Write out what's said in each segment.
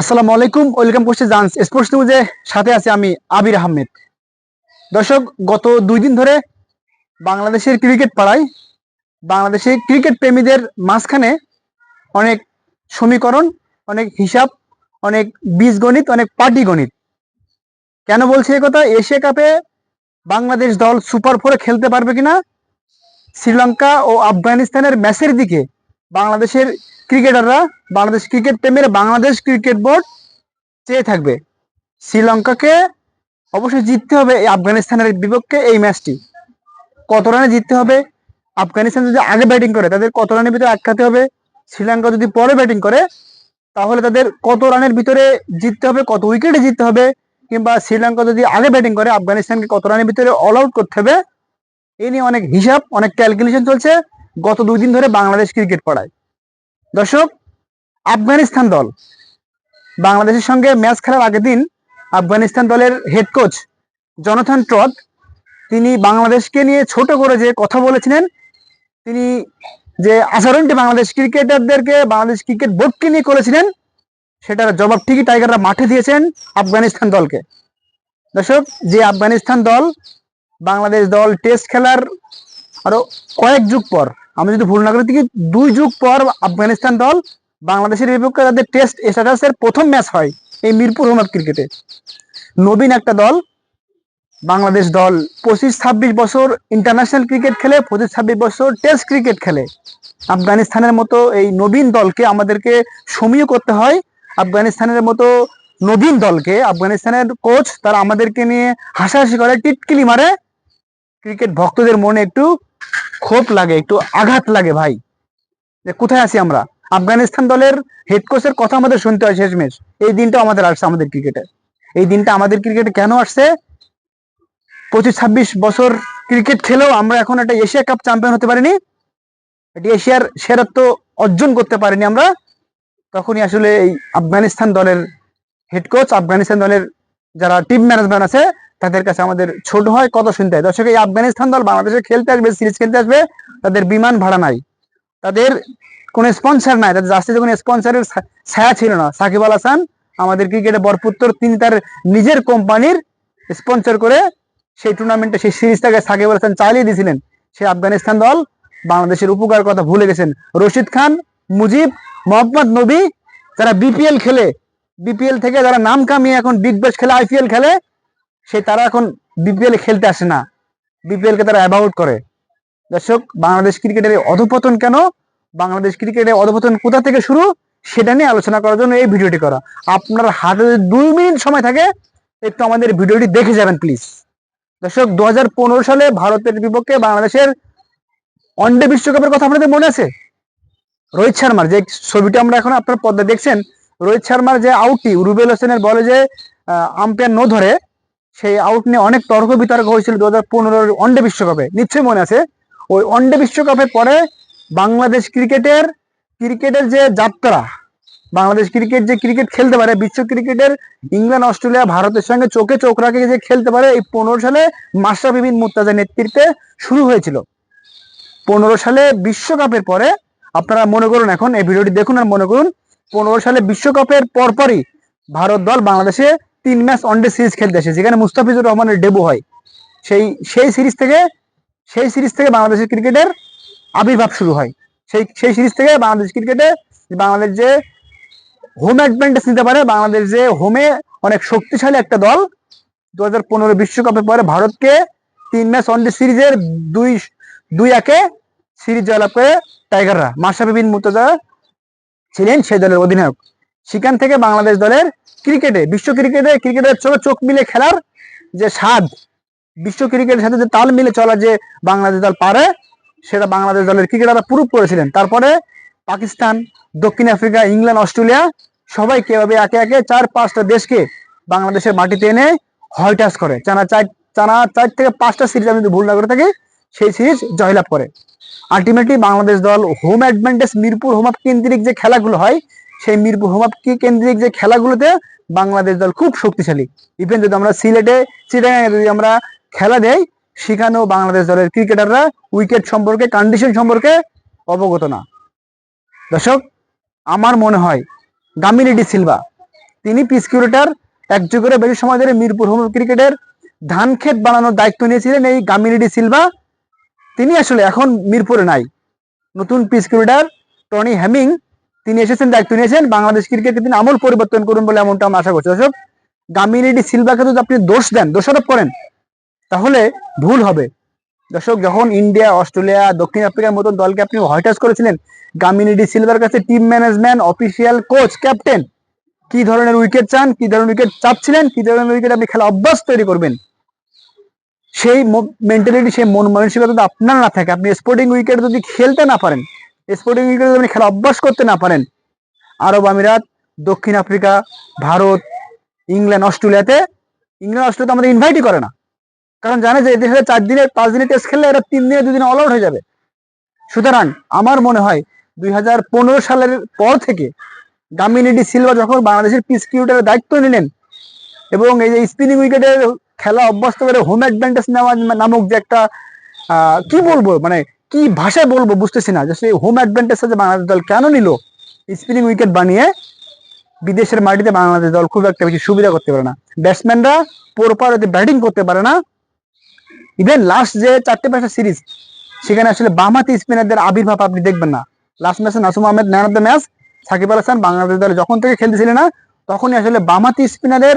আসসালামু আলাইকুম, ওয়েলকাম করছি জান্স স্পোর্টস নিউজে। সাথে আছি আমি আবির আহমেদ। দর্শক, গত দুই দিন ধরে বাংলাদেশের ক্রিকেট পাড়ায় বাংলাদেশের ক্রিকেট প্রেমীদের মাঝখানে অনেক সমীকরণ, অনেক হিসাব, অনেক বীজগণিত, অনেক পার্টি গণিত কেন বলছি কথা? এশিয়া কাপে বাংলাদেশ দল সুপার ফোরে খেলতে পারবে কিনা? শ্রীলঙ্কা ও আফগানিস্তানের ম্যাচের দিকে বাংলাদেশের ক্রিকেটাররা বাংলাদেশ ক্রিকেট প্রেমীর বাংলাদেশ ক্রিকেট বোর্ড চেয়ে থাকবে। শ্রীলঙ্কাকে অবশ্যই জিততে হবে আফগানিস্তানের বিপক্ষে এই ম্যাচটি। কত রানে জিততে হবে? আফগানিস্তান যদি আগে ব্যাটিং করে, তাদের কত রানের ভিতরে আটকাতে হবে? শ্রীলঙ্কা যদি পরে ব্যাটিং করে, তাহলে তাদের কত রানের ভিতরে জিততে হবে, কত উইকেটে জিততে হবে? কিংবা শ্রীলঙ্কা যদি আগে ব্যাটিং করে, আফগানিস্তানকে কত রানের ভিতরে অল আউট করতে হবে? এই নিয়ে অনেক হিসাব, অনেক ক্যালকুলেশন চলছে। গত দুই দিন ধরে বাংলাদেশ ক্রিকেট পড়ায়। দর্শক, আফগানিস্তান দল। বাংলাদেশের সঙ্গে ম্যাচ খেলার আগের দিন আফগানিস্তান দলের হেড কোচ জনথন ট্রট, তিনি বাংলাদেশকে নিয়ে ছোট করে যে কথা বলেছিলেন, তিনি যে আচরণটি বাংলাদেশ ক্রিকেটারদেরকে, বাংলাদেশ ক্রিকেট বোর্ডকে নিয়ে করেছিলেন, সেটার জবাব ঠিকই টাইগাররা মাঠে দিয়েছেন আফগানিস্তান দলকে। দর্শক, যে আফগানিস্তান দল, বাংলাদেশ দল টেস্ট খেলার আরও কয়েক যুগ পর আমি যদি ভুল না করি থেকে দুই যুগ পর আফগানিস্তান দল বাংলাদেশের বিপক্ষে তাদের টেস্ট স্ট্যাটাসের প্রথম ম্যাচ হয় এই মিরপুর হোমাদ ক্রিকেটে নবীন একটা দল, বাংলাদেশ দল, পঁচিশ ছাব্বিশ বছর ইন্টারন্যাশনাল ক্রিকেট খেলে, পঁচিশ ছাব্বিশ বছর টেস্ট ক্রিকেট খেলে। আফগানিস্তানের মতো এই নবীন দলকে আমাদেরকে সমীহ করতে হয়, আফগানিস্তানের মতো নবীন দলকে, আফগানিস্তানের কোচ তারা আমাদেরকে নিয়ে হাসাহাসি করে, টিটকিলি মারে। ক্রিকেট ভক্তদের মনে একটু ক্ষোভ লাগে, একটু আঘাত লাগে ভাই। যে কোথায় আছি আমরা? আফগানিস্তান দলের হেড কোচের কথা আমাদের শুনতে হয় শেষমেশ। এই দিনটা আমাদের আসছে আমাদের ক্রিকেটে এই দিনটা আমাদের ক্রিকেটে কেন আসছে? পঁচিশ ছাব্বিশ বছর ক্রিকেট খেলেও আমরা এখন একটা এশিয়া কাপ চ্যাম্পিয়ন হতে পারিনি। এটি এশিয়ার সেরাত্ব অর্জন করতে পারিনি আমরা। তখনই আসলে এই আফগানিস্তান দলের হেড কোচ আফগানিস্তান দলের যারা টিম ম্যানেজমেন্ট আছে তাদের কাছে আমাদের ছোট হয়, কত শুনতে হয়? দর্শক, এই আফগানিস্তান দল বাংলাদেশে খেলতে আসবে, সিরিজ খেলতে আসবে, তাদের বিমান ভাড়া নাই। তাদের কোনো স্পন্সর নাই, তাদের জাস্টিসে কোনো স্পন্সরের ছায়া ছিল না। সাকিব আল হাসান আমাদের ক্রিকেটে বরপুত্র তিনি তার নিজের কোম্পানির স্পন্সর করে সেই টুর্নামেন্টে সেই সিরিজটাকে সাকিব আল হাসান চালিয়ে দিয়েছিলেন। সেই আফগানিস্তান দল বাংলাদেশের উপকার কথা ভুলে গেছেন। রশিদ খান, মুজিব, মোহাম্মদ নবী, যারা বিপিএল খেলে বিপিএল থেকে যারা নাম কামিয়ে এখন বিগ ব্যাশ খেলে আইপিএল খেলে সে তারা এখন বিপিএল খেলতে আসে না। বিপিএল কে তারা অ্যাবাউট করে। দর্শক, বাংলাদেশ ক্রিকেটের অধপতন কেন? বাংলাদেশ ক্রিকেটের অধপতন কোথা থেকে শুরু? সেটা নিয়ে আলোচনা করার জন্য এই ভিডিওটি করা। আপনার হাতে দুই মিনিট সময় থাকে, একটু আমাদের ভিডিওটি দেখে যাবেন প্লিজ দর্শক দু হাজার পনেরো সালে ভারতের বিপক্ষে বাংলাদেশের ওয়ানডে বিশ্বকাপের কথা আপনাদের মনে আছে? রোহিত শর্মার যে ছবিটা আমরা এখন আপনার পর্দা দেখছেন, রোহিত শর্মার যে আউটটি রুবেল হোসেনের বলে যে আম্পায়ার নো ধরে সেই আউট নিয়ে অনেক তর্ক বিতর্ক হয়েছিল দু হাজার পনেরোর ওয়ানডে বিশ্বকাপে। নিশ্চয়ই মনে আছে? ওই ওয়ানডে বিশ্বকাপের পরে বাংলাদেশ ক্রিকেটের ক্রিকেটের যে যাত্রা, বাংলাদেশ ক্রিকেট যে ক্রিকেট খেলতে পারে, বিশ্ব ক্রিকেটের ইংল্যান্ড, অস্ট্রেলিয়া, ভারতের সঙ্গে চোখে চোখ রাখে যে খেলতে পারে, এই পনেরো সালে মাশরাফি বিন মুর্তাজার নেতৃত্বে শুরু হয়েছিল। পনেরো সালে বিশ্বকাপের পরে আপনারা মনে করুন এখন, এই ভিডিওটি দেখুন আর মনে করুন, পনেরো সালে বিশ্বকাপের পরপরই ভারত দল বাংলাদেশে তিন ম্যাচ ওয়ানডে সিরিজ খেলতে আসে, যেখানে মুস্তাফিজুর রহমানের ডেবু হয়। সেই সেই সিরিজ থেকে, সেই সিরিজ থেকে বাংলাদেশের ক্রিকেটের আবির্ভাব শুরু হয়। সেই সেই সিরিজ থেকে বাংলাদেশ ক্রিকেটে বাংলাদেশ যে হোম অ্যাডভান্টেজ নিতে পারে, বাংলাদেশ যে হোমে অনেক শক্তিশালী একটা দল দু হাজার পনেরো বিশ্বকাপের পরে ভারতকে তিন ম্যাচ ওয়ানডে সিরিজের দুই দুই একে সিরিজ জয়লাভ করে টাইগাররা মাশরাফি বিন মুর্তজা ছিলেন সেই দলের অধিনায়ক। সেখান থেকে বাংলাদেশ দলের ক্রিকেটে, বিশ্ব ক্রিকেটে, ক্রিকেটের চোখে চোখ মিলে খেলার যে স্বাদ, বিশ্ব ক্রিকেটের সাথে যে তাল মিলে চলা যে বাংলাদেশ দল পারে, সেটা বাংলাদেশ দলের ক্রিকেটাররা প্রুভ করেছিলেন। তারপরে পাকিস্তান, দক্ষিণ আফ্রিকা, ইংল্যান্ড, অস্ট্রেলিয়া সবাই কেভাবে একে একে চার পাঁচটা দেশকে বাংলাদেশের মাটিতে এনে হয়টাস করে। চানা চার চানা চার থেকে পাঁচটা সিরিজ আমি যদি ভুল না করে থাকি, সেই সিরিজ জয়লাভ করে। আলটিমেটলি বাংলাদেশ দল হোম অ্যাডভান্টেজ মিরপুর হোম কেন্দ্রিক যে খেলাগুলো হয় সেই মিরপুর হোম কেন্দ্রিক যে খেলাগুলোতে বাংলাদেশ দল খুব শক্তিশালী। ইভেন যদি আমরা সিলেটে, চিটাগাঙে যদি আমরা খেলা দেই, সেখানেও বাংলাদেশ দলের ক্রিকেটাররা উইকেট সম্পর্কে কন্ডিশন সম্পর্কে অবগত না। দর্শক, আমার মনে হয় গামিলিডি সিলভা, তিনি পিস কিউরেটার এক যুগের বেশি সময় ধরে মিরপুর হোম ক্রিকেটের ধান ক্ষেত বানানোর দায়িত্ব নিয়েছিলেন এই গামিনিডি সিলভা। তিনি আসলে এখন মিরপুরে নাই। নতুন পিস কিউরেটার টনি হ্যামিং তিনি এসেছেন, দায়িত্ব নিয়েছেন। বাংলাদেশ ক্রিকেটকে তিনি আমল পরিবর্তন করুন বলে এমনটা আমরা আশা করছি। দর্শক গামিনিডি সিলভাকে যদি আপনি দোষ দেন, দোষারোপ করেন, তাহলে ভুল হবে। দর্শক, যখন ইন্ডিয়া, অস্ট্রেলিয়া, দক্ষিণ আফ্রিকার মতন দলকে আপনি হোয়াইট করেছিলেন গামিনিডি সিলভার কাছে team management official coach captain কি ধরনের উইকেট চান, কি ধরনের উইকেট চাচ্ছিলেন, কি ধরনের উইকেট আপনি খেলা অভ্যাস তৈরি করবেন, সেই মেন্টালিটি সেই মন মানসিকতা যদি আপনার না থাকে, আপনি স্পোর্টিং উইকেট যদি খেলতে না পারেন স্পোর্টিং যদি আপনি খেলা অভ্যাস করতে না পারেন। আরব আমিরাত, দক্ষিণ আফ্রিকা, ভারত, ইংল্যান্ড, অস্ট্রেলিয়াতে ইংল্যান্ড অস্ট্রেলিয়াতে আমাদের ইনভাইটই করে না। কারণ জানে যে এদের সাথে চার দিনে, পাঁচ দিনে টেস্ট খেললে এরা তিন দিনে, দুদিনে অল আউট হয়ে যাবে। সুতরাং আমার মনে হয় দুই হাজার পনেরো সালের পর থেকে গামিনিডি সিলভা যখন বাংলাদেশের পিস কিউটারের দায়িত্ব নিলেন এবং এই যে স্পিনিং উইকেটের খেলা অভ্যস্ত করে হোম অ্যাডভান্টেজ নেওয়া নামক যে একটা কি বলব? মানে কি ভাষায় বলব বুঝতেছি না। যে সেই হোম অ্যাডভান্টেজ যে বাংলাদেশ দল কেন নিল? স্পিনিং উইকেট বানিয়ে বিদেশের মাটিতে বাংলাদেশ দল খুব একটা বেশি সুবিধা করতে পারে না। ব্যাটসম্যানরা প্রপার ব্যাটিং করতে পারে না। ইভেন লাস্ট যে চারটে পাঁচটা সিরিজ সেখানে আসলে বামহাতি স্পিনারদের আবির্ভাব আপনি দেখবেন না। লাস্ট ম্যাচে Nasum Ahmed man of the match Shakib Al Hasan Bangladesh দলে যখন থেকে খেলতেছিলেন না, তখনই আসলে বামাতি স্পিনারের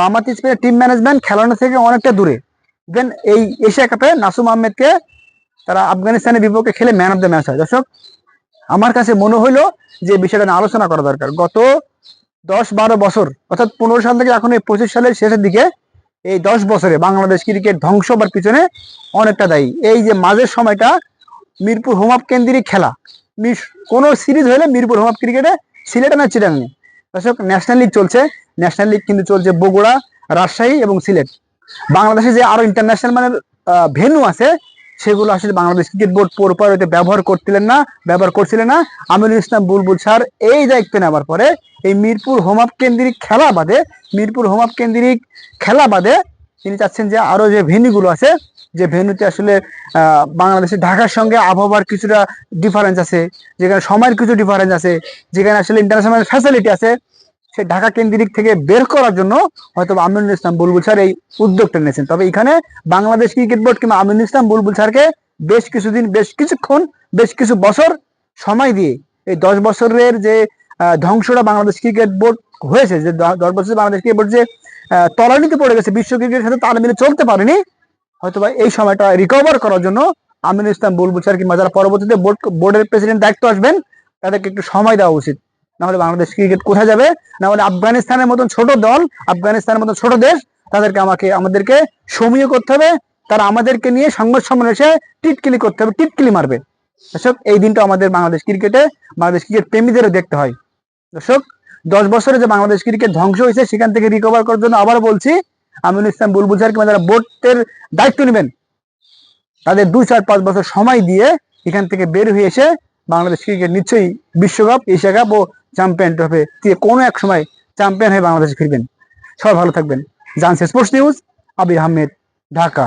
বামাতি স্পিনার টিম ম্যানেজমেন্ট খেলানো থেকে অনেকটা দূরে। দেন এই এশিয়া কাপে নাসুম আহমেদকে তারা আফগানিস্তানের বিপক্ষে খেলে ম্যান অফ দ্য ম্যাচ হয়। দর্শক, আমার কাছে মনে হলো যে বিষয়টা নিয়ে আলোচনা করা দরকার। গত দশ বারো বছর, অর্থাৎ পনেরো সাল থেকে এখন এই পঁচিশ সালের শেষের দিকে এই দশ বছরে বাংলাদেশ ক্রিকেট ধ্বংস হবার পিছনে অনেকটা দায়ী। এই যে মাঝের সময়টা মিরপুর হোম আপ কেন্দ্রিক খেলা কোনো সিরিজ হলে মিরপুর হোম আপ ক্রিকেটে সিলেটে না চিটাঙ্গে দর্শক ন্যাশনাল লিগ চলছে। ন্যাশনাল লিগ কিন্তু চলছে বগুড়া, রাজশাহী এবং সিলেট। বাংলাদেশে যে আরও ইন্টারন্যাশনাল মানের ভেন্যু আছে সেগুলো আসলে বাংলাদেশ ক্রিকেট বোর্ড পরপরতে ব্যবহার করছিলেন না ব্যবহার করছিলেন না। আমিনুল ইসলাম বুলবুল স্যার এই দায়িত্ব নেওয়ার পরে এই মিরপুর হোম আপ কেন্দ্রিক খেলা বাদে মিরপুর হোম আপ কেন্দ্রিক খেলা বাদে তিনি চাচ্ছেন যে আরও যে ভেন্যুগুলো আছে যে ভেন্যুতে আসলে আহ, বাংলাদেশের ঢাকার সঙ্গে আবহাওয়ার কিছুটা ডিফারেন্স আছে যেখানে সময়ের কিছু ডিফারেন্স আছে যেখানে আসলে ইন্টারন্যাশনাল ফ্যাসিলিটি আছে সেই ঢাকা কেন্দ্রিক থেকে বের করার জন্য হয়তো আমিনুল ইসলাম বুলবুল স্যার এই উদ্যোগটা নিয়েছেন। তবে এখানে বাংলাদেশ ক্রিকেট বোর্ড কিংবা আমিনুল ইসলাম বুলবুল স্যারকে বেশ কিছুদিন, বেশ কিছুক্ষণ, বেশ কিছু বছর সময় দিয়ে এই দশ বছরের যে ধ্বংসটা বাংলাদেশ ক্রিকেট বোর্ড হয়েছে, যে দশ বছর বাংলাদেশ ক্রিকেট বোর্ড যে তলানিতে পড়ে গেছে, বিশ্ব ক্রিকেটের সাথে তাল মিলে চলতে পারেনি হয়তোবা এই সময়টা রিকভার করার জন্য আমিনুল ইসলাম বুলবুল স্যার কিংবা যারা পরবর্তীতে বোর্ড, বোর্ডের প্রেসিডেন্ট দায়িত্ব আসবেন, তাদেরকে একটু সময় দেওয়া উচিত। না হলে বাংলাদেশ ক্রিকেট কোথায় যাবে? না হলে আফগানিস্তানের মতন ছোট দল, আফগানিস্তানের মতন ছোট দেশ, তাদেরকে আমাকে, আমাদেরকে সমীহ করতে হবে। তারা আমাদেরকে নিয়ে সংবাদ সম্মেলনে এসে টিটকিলি করতে হবে, টিটকিলি মারবে। দর্শক, এই দিনটা আমাদের বাংলাদেশ ক্রিকেটে বাংলাদেশ ক্রিকেট প্রেমীদেরও দেখতে হয়। দর্শক, দশ বছরে যে বাংলাদেশ ক্রিকেট ধ্বংস হয়েছে, সেখান থেকে রিকভার করার জন্য আবার বলছি, আমিনুল ইসলাম বুলবুল স্যার কিংবা যারা বোর্ডের দায়িত্ব নেবেন, তাদের দুই চার পাঁচ বছর সময় দিয়ে এখান থেকে বের হয়ে এসে বাংলাদেশ ক্রিকেট নিশ্চয়ই বিশ্বকাপ এশিয়া কাপ ও চ্যাম্পিয়ন ট্রফি দিয়ে কোনো এক সময় চ্যাম্পিয়ন হয়ে বাংলাদেশ ফিরবেন। সবাই ভালো থাকবেন। জানছে স্পোর্টস নিউজ আবির আহমেদ, ঢাকা।